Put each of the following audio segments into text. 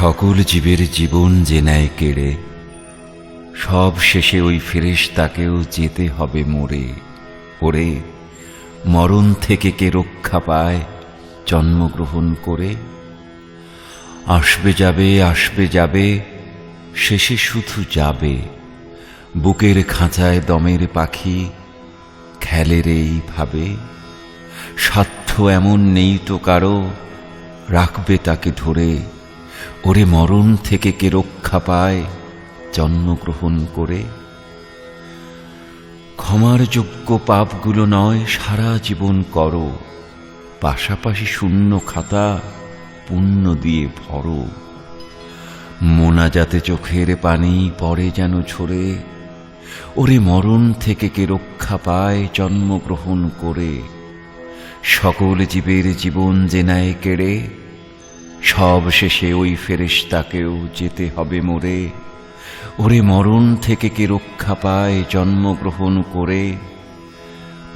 সকল জীবের জীবন যে নেয় কেড়ে, সব শেষে ওই ফেরেশ তাকেও যেতে হবে মোরে। ওরে, মরণ থেকে কে রক্ষা পায় জন্মগ্রহণ করে? আসবে যাবে আসবে যাবে, শেষে শুধু যাবে। বুকের খাঁচায় দমের পাখি, খেলের এইভাবে। স্বার্থ এমন নেই তো কারও, রাখবে তাকে ধরে। ওরে মরণ থেকে কে রক্ষা পায় জন্মগ্রহণ করে? ক্ষমার যোগ্য পাপগুলো নয়, সারা জীবন করো। পাশাপাশি শূন্য খাতা পুণ্য দিয়ে ভরো। মোনাজাতে চোখের পানি পরে যেন ঝরে, ওরে মরণ থেকে কে রক্ষা পায় জন্মগ্রহণ করে। সকল জীবের জীবন যে নেয় কেড়ে সব শেষে ওই ফেরেশতাকেও যেতে হবে মোরে। ওরে মরণ থেকে কে রক্ষা পায় জন্মগ্রহণ করে?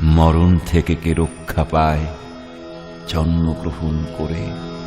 মরণ থেকে কে রক্ষা পায় জন্মগ্রহণ করে?